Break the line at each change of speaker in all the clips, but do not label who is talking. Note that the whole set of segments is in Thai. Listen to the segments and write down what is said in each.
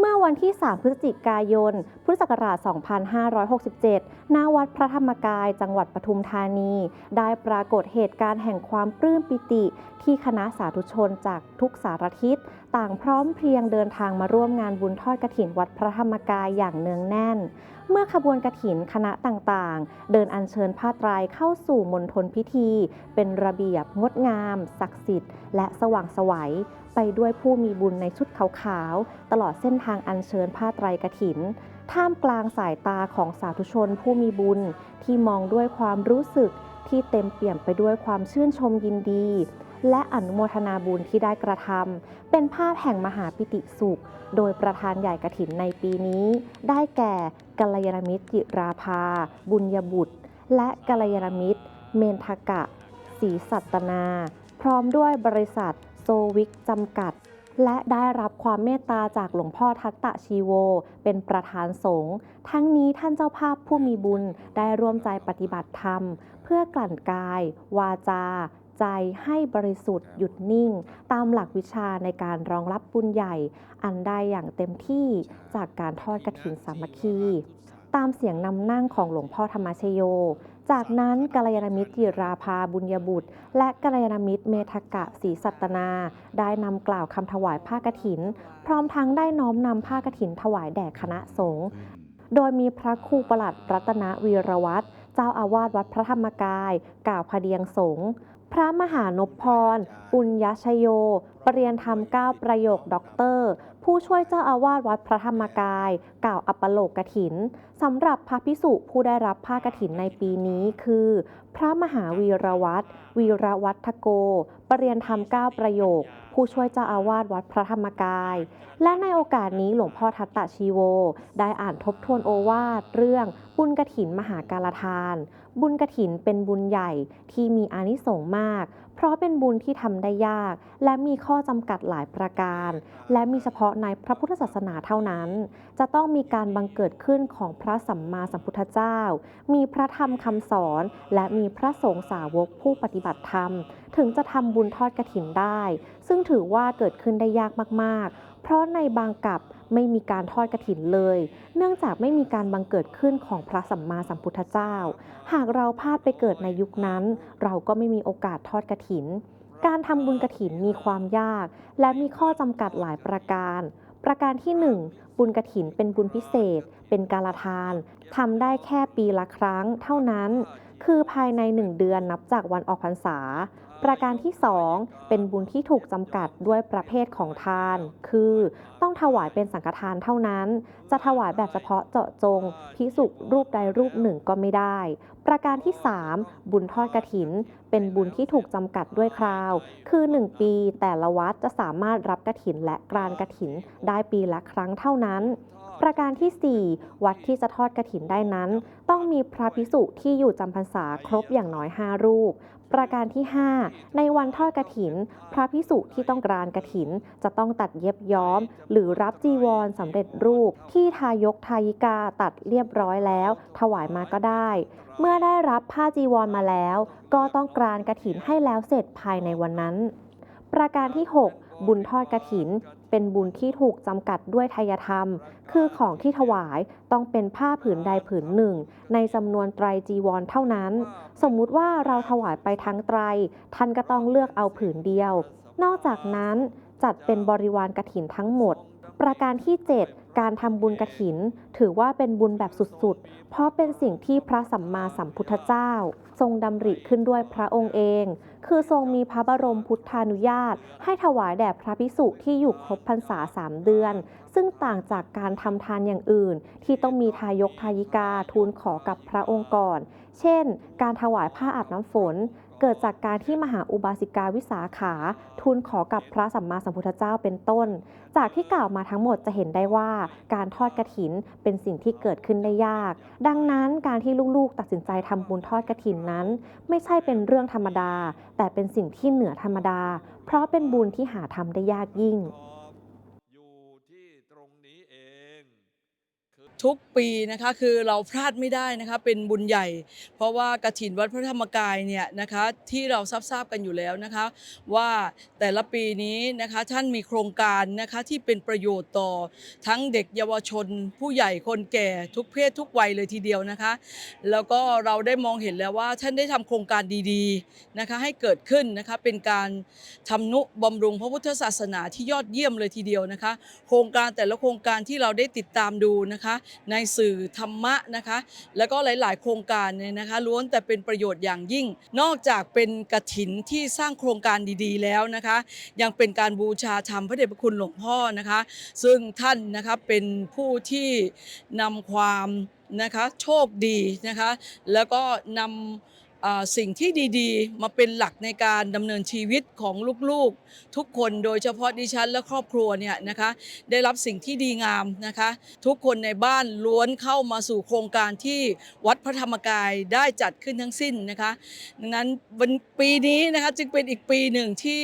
เมื่อวันที่ 3 พฤศจิกายน พุทธศักราช 2567 ณ วัดพระธรรมกาย จังหวัดปทุมธานี ได้ปรากฏเหตุการณ์แห่งความปลื้มปิติ ที่คณะสาธุชนจากทุกสารทิศ ต่างพร้อมเพรียงเดินทางมาร่วมงานบุญทอดกฐินวัดพระธรรมกายอย่างเนืองแน่น เมื่อขบวนกฐินคณะต่างๆ เดินอัญเชิญผ้าไตรายเข้าสู่มณฑลพิธี เป็นระเบียบงดงาม ศักดิ์สิทธิ์และสว่างสวัยไปด้วยผู้มีบุญในชุดขาวๆ ตลอดเส้นทางอัญเชิญผ้าไตรกฐิน ท่ามกลางสายตาของสาธุชนผู้มีบุญที่มองด้วยความรู้สึกที่เต็มเปี่ยมไปด้วยความชื่นชมยินดี และอนุโมทนาบุญที่ได้กระทำเป็นภาพแห่งมหาปิติสุข โดยประธานใหญ่กฐินในปีนี้ ได้แก่กัลยาณมิตรจิราภา บุญยบุตร และกัลยาณมิตร เมนทกะศรีสัตนา พร้อมด้วยบริษัทโซวิกจำกัดและได้รับความเมตตาจากหลวงพ่อทัตตะชีโว เป็นประธานสงฆ์ ทั้งนี้ท่านเจ้าภาพผู้มีบุญได้ร่วมใจปฏิบัติธรรม เพื่อกลั่นกาย วาจา ใจให้บริสุทธิ์หยุดนิ่ง ตามหลักวิชาในการรองรับบุญใหญ่ อันได้อย่างเต็มที่จากการทอดกฐินสามัคคี ตามเสียงนำนั่งของหลวงพ่อธรรมชโย จากนั้นกัลยาณมิตรจิราภาบุญยบุตร และกัลยาณมิตรเมธกะศรีสัตนา ได้นำกล่าวคำถวายผ้ากฐิน พร้อมทั้งได้น้อมนำผ้ากฐินถวายแด่คณะสงฆ์โดยมีพระครูประหลัดรัตนวีรวัตรเจ้าอาวาสวัดพระธรรมกาย กล่าวพเดียงสงฆ์ พระมหานพพร ปุญญชโย ปรริยนธรรม9ประโยคด็อกเตอร์ ผู้ช่วยเจ้าอาวาสวัดพระธรรมกาย กล่าวอัปโลกกถิน สำหรับพระพิสุผู้ได้รับผ้ากถินในปีนี้คือ พระมหาวีรวัตรวีรวัฒโกปรริยนธรรม9ประโยค ผู้ช่วยเจ้าอาวาสวัดพระธรรมกาย และในโอกาสนี้หลวงพ่อทัตตะชีโว ได้อ่านทบทวนโอวาทเรื่องบุญกถินมหาการทาน บุญกถินเป็นบุญใหญ่ที่มีอานิสงส์มาก เพราะเป็นบุญที่ทำได้ยาก และมีข้อจำกัดหลายประการ และมีเฉพาะในพระพุทธศาสนาเท่านั้น จะต้องมีการบังเกิดขึ้นของพระสัมมาสัมพุทธเจ้า มีพระธรรมคำสอน และมีพระสงฆ์สาวกผู้ปฏิบัติธรรม ถึงจะทำบุญทอดกฐินได้ ซึ่งถือว่าเกิดขึ้นได้ยากมากๆ เพราะในบางกับไม่มีการทอดกฐินเลย เนื่องจากไม่มีการบังเกิดขึ้นของพระสัมมาสัมพุทธเจ้า หากเราพลาดไปเกิดในยุคนั้น เราก็ไม่มีโอกาสทอดกฐิน การทำบุญกฐินมีความยาก และมีข้อจำกัดหลายประการ ประการที่ 1 บุญกฐินเป็นบุญพิเศษ เป็นการทานทำได้แค่ปีละครั้งเท่านั้น คือภายใน 1 เดือนนับจากวันออกพรรษา ประการที่ 2 เป็นบุญที่ถูกจำกัดด้วยประเภทของทาน คือต้องถวายเป็นสังฆทานเท่านั้น จะถวายแบบเฉพาะเจาะจงพิสุรูปใดรูปหนึ่งก็ไม่ได้ ประการที่ 3 บุญทอดกระถิน เป็นบุญที่ถูกจำกัดด้วยคราว คือ 1 ปีแต่ละวัดจะสามารถรับกระถินและกรานกระถินได้ปีละครั้งเท่านั้นประการทีสี่4 วัดที่จะทอดกระถินได้นั้น ต้องมีพระพิสุที่อยู่จำพรรษาครบอย่างน้อย 5 รูป ประการที่ 5 ในวันทอดกระถิน พระพิสุที่ต้องกรานกระถิน จะต้องตัดเย็บย้อม หรือรับจีวรสำเร็จรูป ที่ทายกทายิกาตัดเรียบร้อยแล้ว ถวายมาก็ได้ เมื่อได้รับผ้าจีวรมาแล้ว ก็ต้องกรานกระถินให้แล้วเสร็จภายในวันนั้น ประการที่ 6 บุญทอดกระถิน เป็นบุญที่ถูกจำกัดด้วยทายธรรม คือของที่ถวายต้องเป็นผ้าผืนใดผืนหนึ่ง ในจำนวนไตรจีวรเท่านั้น สมมุติว่าเราถวายไปทั้งไตร ท่านก็ต้องเลือกเอาผืนเดียว นอกจากนั้นจัดเป็นบริวารกระถินทั้งหมด ประการที่ 7 การทำบุญกฐิน ถือว่าเป็นบุญแบบสุดๆ เพราะเป็นสิ่งที่พระสัมมาสัมพุทธเจ้า ทรงดำริขึ้นด้วยพระองค์เอง คือทรงมีพระบรมพุทธานุญาต ให้ถวายแด่พระภิกษุที่อยู่ครบพรรษาสามเดือน ซึ่งต่างจากการทำทานอย่างอื่น ที่ต้องมีทายกทายิกาทูลขอกับพระองค์ก่อน เช่น การถวายผ้าอาบน้ำฝน เกิดจากการที่มหาอุบาสิกาวิสาขาทูลขอกับพระสัมมาสัมพุทธเจ้าเป็นต้น จากที่กล่าวมาทั้งหมดจะเห็นได้ว่าการทอดกระถินเป็นสิ่งที่เกิดขึ้นได้ยาก ดังนั้นการที่ลูกๆ ตัดสินใจทำบุญทอดกระถินนั้น ไม่ใช่เป็นเรื่องธรรมดา แต่เป็นสิ่งที่เหนือธรรมดา เพราะเป็นบุญที่หาทำได้ยากยิ่ง
อยู่ ทุกปีนะคะคือเราพลาดไม่ได้นะคะเป็นบุญใหญ่ เพราะว่ากฐินวัดพระธรรมกายเนี่ยนะคะที่เราทราบกันอยู่แล้วนะคะ ว่าแต่ละปีนี้นะคะท่านมีโครงการนะคะที่เป็นประโยชน์ต่อทั้งเด็กเยาวชน ผู้ใหญ่คนแก่ทุกเพศทุกวัยเลยทีเดียวนะคะ แล้วก็เราได้มองเห็นแล้วว่าท่านได้ทำโครงการดีๆนะคะให้เกิดขึ้นนะคะเป็นการทำนุบำรุงพระพุทธศาสนาที่ยอดเยี่ยมเลยทีเดียวนะคะ โครงการแต่ละโครงการที่เราได้ติดตามดูนะคะในสื่อธรรมะนะคะ แล้วก็หลาย ๆ โครงการเนี่ยนะคะล้วนแต่เป็นประโยชน์อย่างยิ่ง นอกจากเป็นกระถินที่สร้างโครงการดีๆ แล้วนะคะ ยังเป็นการบูชาธรรมพระเดชพระคุณหลวงพ่อนะคะ ซึ่งท่านนะคะเป็นผู้ที่นำความนะคะโชคดีนะคะ แล้วก็นำ สิ่งที่ดีๆ มาเป็นหลักในการดำเนินชีวิตของลูกๆ ทุกคนโดยเฉพาะดิฉันและครอบครัวเนี่ยนะคะได้รับสิ่งที่ดีงามนะคะ ทุกคนในบ้านล้วนเข้ามาสู่โครงการที่วัดพระธรรมกายได้จัดขึ้นทั้งสิ้นนะคะดังนั้นวันปีนี้นะคะจึงเป็นอีกปีหนึ่งที่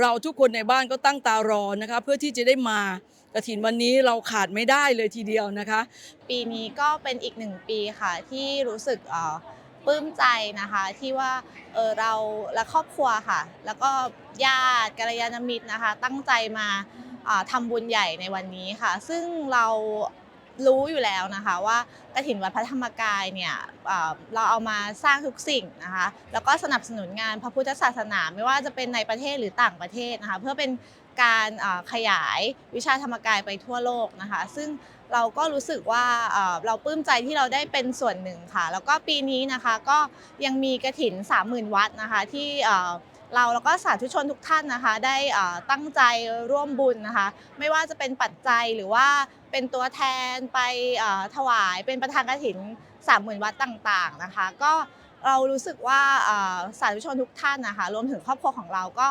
เราทุกคนในบ้านก็ตั้งตารอนะคะเพื่อที่จะได้มากระถินวันนี้เราขาดไม่ได้เลยทีเดียวนะคะ
ปีนี้ก็เป็นอีกหนึ่งปีค่ะที่รู้สึกเอ่อ ปลื้มใจนะคะที่ว่าเออเราและครอบครัวค่ะ แล้วก็ญาติกัลยาณมิตรนะคะ ตั้งใจมาอ่าทำบุญใหญ่ในวันนี้ค่ะ ซึ่งเรา รู้อยู่แล้วนะคะว่ากฐินวัดพระธรรมกายเนี่ยเราเอามาสร้างทุกสิ่งนะคะแล้วก็สนับสนุนงานพระพุทธศาสนาไม่ว่าจะเป็นในประเทศหรือต่างประเทศนะคะเพื่อเป็นการขยายวิชาธรรมกายไปทั่วโลกนะคะ ซึ่งเราก็รู้สึกว่าเอ่อเราปลื้มใจที่เราได้เป็นส่วนหนึ่งค่ะ แล้วก็ปีนี้นะคะก็ยังมีกระถิน 30,000 วัดนะคะที่ เราแล้วก็สาธุชนทุกท่านนะคะ ได้ตั้งใจร่วมบุญนะคะ ไม่ว่าจะเป็นปัจจัยหรือว่าเป็นตัวแทนไปถวายเป็นประธานกระถิน30,000วัดต่างๆนะคะ ก็เรารู้สึกว่าสาธุชนทุกท่านนะคะรวมถึงครอบครัวของเราก็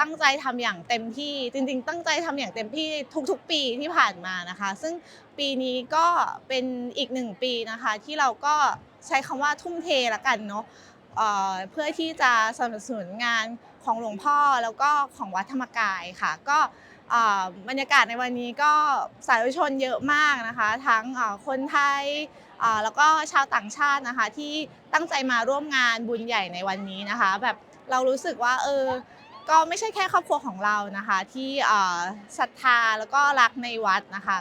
ตั้งใจทำอย่างเต็มที่จริง ๆ ตั้งใจทำอย่างเต็มที่ทุกๆ ปีที่ผ่านมานะคะ ซึ่งปีนี้ก็เป็นอีกหนึ่งปีนะคะ ที่เราก็ใช้คำว่าทุ่มเทละกันเนาะ เพื่อที่จะสนับสนุนงานของหลวงพ่อแล้วก็ของวัดธรรมกายค่ะ ก็บรรยากาศในวันนี้ก็สาธุชนเยอะมากนะคะ ทั้งคนไทยแล้วก็ชาวต่างชาตินะคะที่ตั้งใจมาร่วมงานบุญใหญ่ในวันนี้นะคะ แบบเรารู้สึกว่าเออก็ไม่ใช่แค่ครอบครัวของเรานะคะ ที่ศรัทธาแล้วก็รักในวัดนะคะ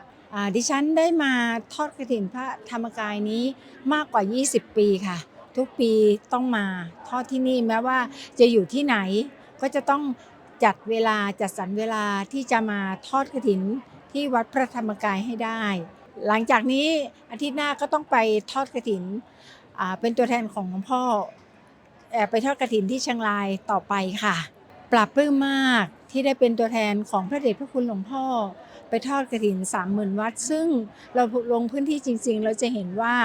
ดิฉันได้มาทอดกระถินพระธรรมกายนี้มากกว่า 20 ปีค่ะ ทุกปีต้องมาทอดที่นี่แม้ว่าจะอยู่ที่ไหนก็จะต้องจัดเวลาจัดสรรเวลาที่จะมาทอดกระถินที่วัดพระธรรมกายให้ได้ หลังจากนี้อาทิตย์หน้าก็ต้องไปทอดกระถินอ่าเป็นตัวแทนของหลวงพ่อเอ่อไปทอดกระถินที่เชียงรายต่อไปค่ะ ปรับปลื้มมากที่ได้เป็นตัวแทนของพระเดชพระคุณหลวงพ่อ ไปทอดกระถินสามหมื่นวัด ซึ่งเราลงพื้นที่จริง ๆ เราจะเห็นว่า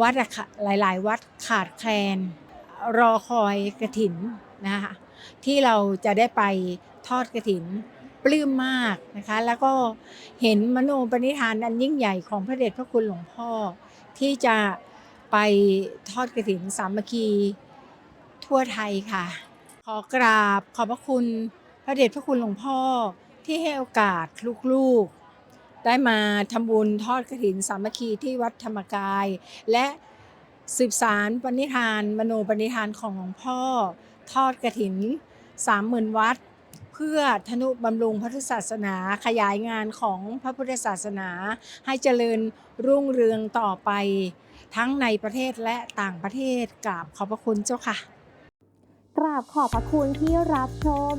วัดอะค่ะหลาย ๆ วัดขาดแคลน รอคอยกระถินนะคะที่เราจะได้ไปทอดกระถินปลื้มมากนะคะ แล้วก็เห็นมโนปณิธานอันยิ่งใหญ่ของพระเดชพระคุณหลวงพ่อ ที่จะไปทอดกระถินสามัคคีทั่วไทยค่ะ ขอกราบขอบพระคุณพระเดชพระคุณหลวงพ่อที่ให้โอกาสลูกๆ ได้มาทำบุญทอดกระถินสามัคคีที่วัดธรรมกาย และสืบสารปณิธาน มโนปณิธานของหลวงพ่อ ทอดกระถินสามหมื่นวัด เพื่อธนุบำรุงพระพุทธศาสนาขยายงานของพระพุทธศาสนา ให้เจริญรุ่งเรืองต่อไป ทั้งในประเทศและต่างประเทศกราบขอบพระคุณเจ้าค่ะ
กราบขอบพระคุณที่รับชม